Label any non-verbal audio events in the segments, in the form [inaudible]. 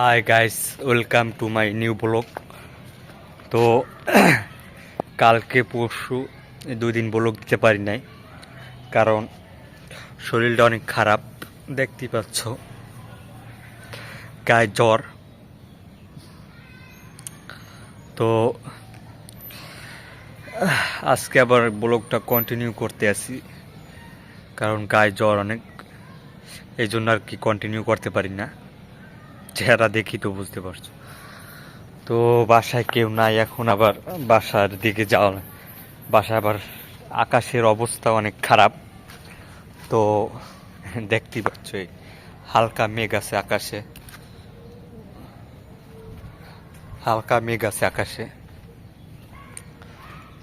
Hi guys welcome to my new blog তো, [clears throat] কালকে পরশু দুই দিন ব্লগ দিতে পারি নাই, কারণ শরীরটা অনেক খারাপ দেখতেই পাচ্ছ। গায়ে জ্বর। তো আজকে আবার ব্লগটা কন্টিনিউ করতে আসি কারণ গায়ে জ্বর অনেক, এই জন্য আর কি কন্টিনিউ করতে পারি না। চেহারা দেখি তো বুঝতে পারছ। তো বাসায় কেউ নাই, এখন আবার বাসার দিকে যাওয়া না। বাসায় আবার আকাশের অবস্থা অনেক খারাপ। তো দেখতেই পাচ্ছ এই হালকা মেঘ আছে আকাশে। হালকা মেঘ আছে আকাশে।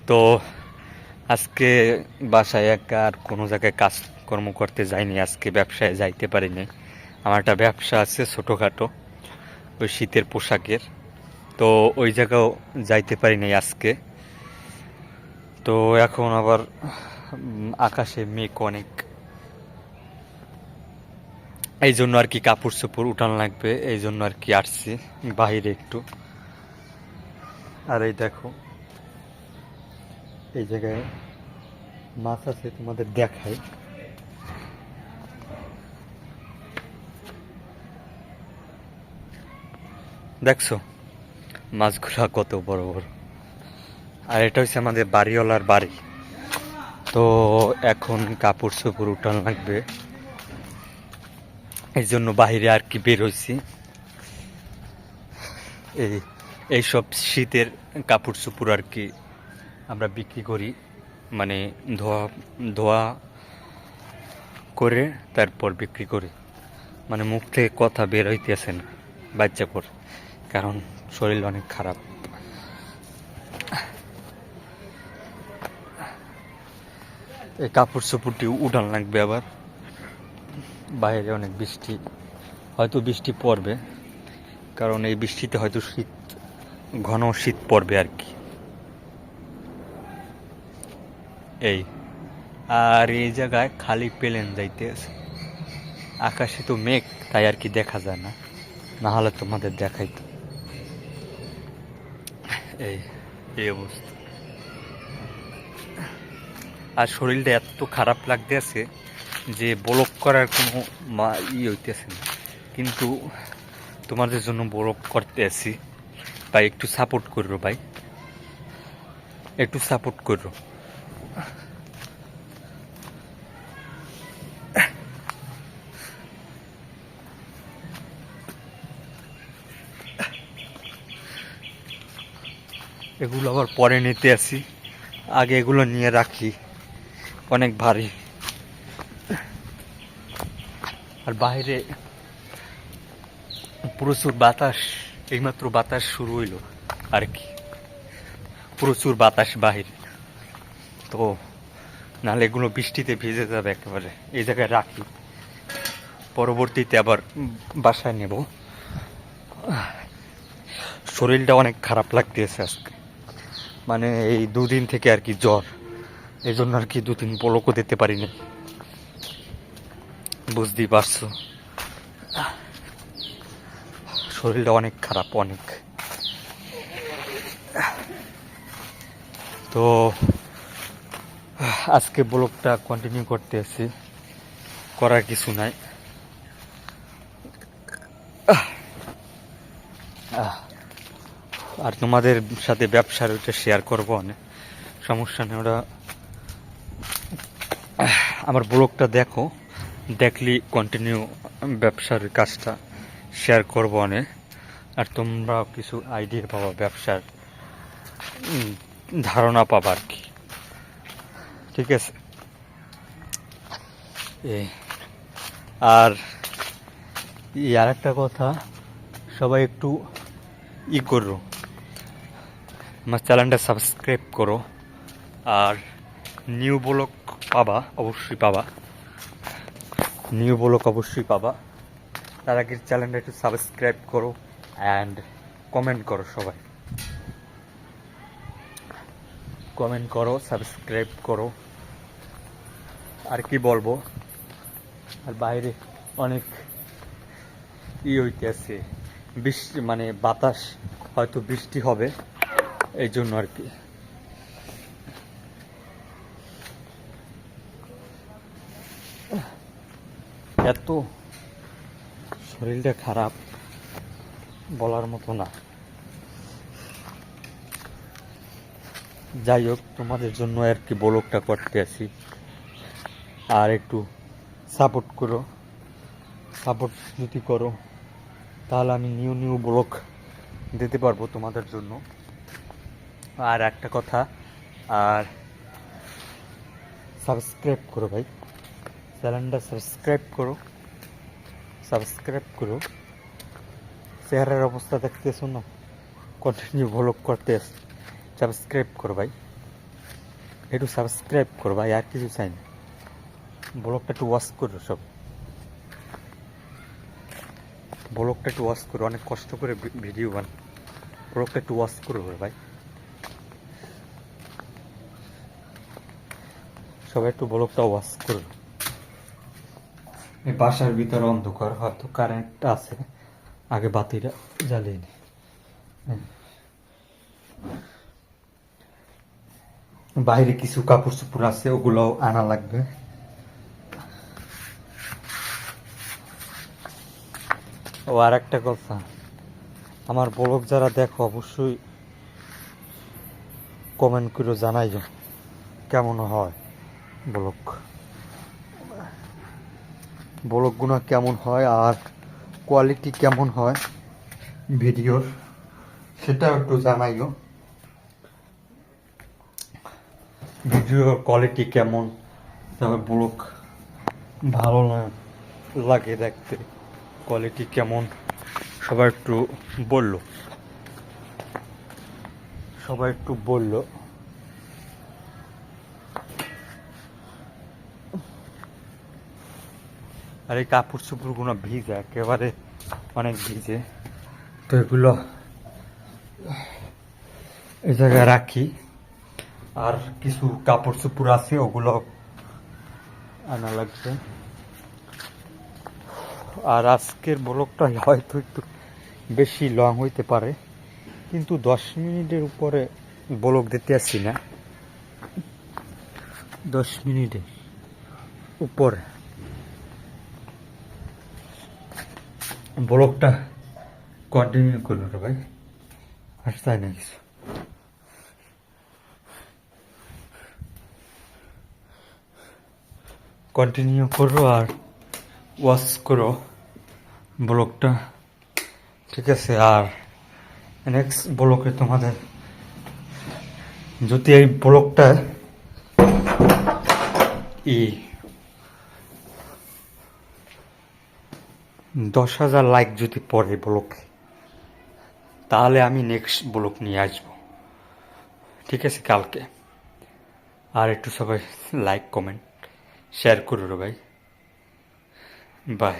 তো আজকে বাসায় একা আর কোনো জায়গায় কাজকর্ম করতে যাইনি, আজকে ব্যবসায় যাইতে পারিনি। আমার একটা ব্যবসা আছে ছোটোখাটো। ওই শীতের পোশাকের। তো ওই জায়গাও যাইতে পারি নাই আজকে। তো এখন আবার আকাশে মেঘ অনেক। এই জন্য আর কি কাপড় চোপড় উঠান লাগবে এই জন্য আর কি আসছি বাহিরে একটু। আর এই দেখো, এই জায়গায় মাছ আছে তোমাদের দেখাই। দেখছ? মাছগুলা কত বড় বড়। আর এটা হচ্ছে আমাদের বাড়িওয়ালার বাড়ি। তো এখন কাপড় চোপড় উঠান লাগবে। এই জন্য বাহিরে আর কি বের হয়েছি এই, এইসব শীতের কাপড় চোপড় আর কি আমরা বিক্রি করি। মানে ধোয়া ধোয়া করে তারপর বিক্রি করি। মানে মুখ থেকে কথা বের হইতেছে না, বাচ্চা পর কারণ শরীর অনেক খারাপ। এই কাপড় চোপড়টি উঠান লাগবে আবার। বাইরে অনেক বৃষ্টি, হয়তো বৃষ্টি পড়বে, কারণ এই বৃষ্টিতে হয়তো শীত, ঘন শীত পড়বে আর কি। এই, আর এই জায়গায় খালি প্লেন যাইতে আছে আকাশে তো মেঘ, তাই আর কি দেখা যায় না। না হলে তোমাদের দেখাইতো। এই এই অবস্থা। আর শরীরটা এত খারাপ লাগতেছে যে ব্লক করার কোনো মা ই হইতেছে না। কিন্তু তোমাদের জন্য ব্লক করতে আছি। ভাই, একটু সাপোর্ট করো ভাই। একটু সাপোর্ট করো। এগুলো আবার পরে নিতে আসি। আগে এগুলো নিয়ে রাখি। অনেক ভারী। আর বাইরে প্রচুর বাতাস, এইমাত্র বাতাস শুরু হইল আর কি। প্রচুর বাতাস বাহিরে। তো নাহলে এগুলো বৃষ্টিতে ভিজে যাবে একেবারে। এই জায়গায় রাখি। পরবর্তীতে আবার বাসায় নেব। শরীরটা অনেক খারাপ লাগতেছে আজকে। মানে এই দুদিন থেকে আর কি জ্বর। এই জন্য আর কি দুদিন পলকও দিতে পারিনি। বুঝতেই পারছ। শরীরটা অনেক খারাপ অনেক। তো আজকে ব্লগটা কন্টিনিউ করতে আছি। করার কিছু নাই। আহ, আর তোমাদের সাথে ব্যবসার ওইটা শেয়ার করব অনেক। সমস্যা নেই, ওরা আমার ব্লগটা দেখো, দেখলি কন্টিনিউ ব্যবসার কাজটা শেয়ার করব অনেক। আর তোমরা কিছু আইডিয়া পাবা ব্যবসার ধারণা পাবা আর কি। ঠিক আছে? আর আর একটা কথা, সবাই একটু ই করো। আমার চ্যানেলটা সাবস্ক্রাইব করো। আর নিউ ব্লক পাবা, অবশ্যই পাবা। নিউ ব্লক অবশ্যই পাবা। তার আগে চ্যানেলটা একটু সাবস্ক্রাইব করো অ্যান্ড কমেন্ট করো সবাই। কমেন্ট করো, সাবস্ক্রাইব করো। আর কি বলব? আর বাইরে অনেক ই হইতে আছে বৃষ্টি মানে বাতাস, হয়তো বৃষ্টি হবে। এই জন্য আর কি। এত শরীরটা খারাপ বলার মতো না। যাই হোক, তোমাদের জন্য আর কি ব্লগটা করতে আসি। আর একটু সাপোর্ট করো। সাপোর্ট যদি করো, তাহলে আমি নিউ নিউ ব্লগ দিতে পারব তোমাদের জন্য। আর একটা কথা, আর সাবস্ক্রাইব করো ভাই। চ্যানেলটা সাবস্ক্রাইব করো। সাবস্ক্রাইব করো। চেহারার অবস্থা দেখতেছো না কন্টিনিউ ব্লগ করতে সাবস্ক্রাইব করো ভাই। একটু সাবস্ক্রাইব করো ভাই, আর কিছু চাই না। ব্লগটা একটু ওয়াশ করো সব। ব্লগটা একটু ওয়াশ করো, অনেক কষ্ট করে ভিডিও বান ব্লগটা একটু ওয়াশ করো ভাই। সবাই একটু ব্লগটা ওয়াশ করো এই বাসার ভিতরে অন্ধকার, হয়তো কারেন্ট আছে। আগে বাতিটা জ্বালিয়ে নি। বাইরে কিছু কাপড় চোপড় আছে ওগুলো আনা লাগবে। ও আর একটা কথা। আমার ব্লগ যারা দেখো, অবশ্যই কমেন্ট করে জানাই কেমন হয়। ব্লগ ব্লগগুলো কেমন হয় আর কোয়ালিটি কেমন হয়? ভিডিওর। সেটাও একটু জানাইও। ভিডিওর কোয়ালিটি কেমন? তবে ব্লগ ভালো না লাগে দেখতে। কোয়ালিটি কেমন? সবাই একটু বলল। সবাই একটু বলল। আর এই কাপড় চোপড়গুলো ভিজে, একেবারে অনেক ভিজে। তো এগুলো এই জায়গায় রাখি। আর কিছু কাপড় চোপড় আছে, ওগুলো আনা লাগবে। আর আজকের ব্লগটা হয়তো একটু বেশি লং হইতে পারে, কিন্তু দশ মিনিটের উপরে ব্লগ দিতে আসছি না। দশ মিনিটের উপরে। ব্লগটা কন্টিনিউ করুন রে ভাই। আর তাই না কিছু? কন্টিনিউ করো আর ওয়াচ করো ব্লগটা। ঠিক আছে, আর নেক্সট ব্লকে তোমাদের যদি এই ব্লগটা ই দশ হাজার লাইক যদি পরে ব্লগে তাহলে আমি নেক্সট ব্লক নিয়ে আসব। ঠিক আছে কালকে। আর একটু সবাই লাইক কমেন্ট শেয়ার করো ভাই। বাই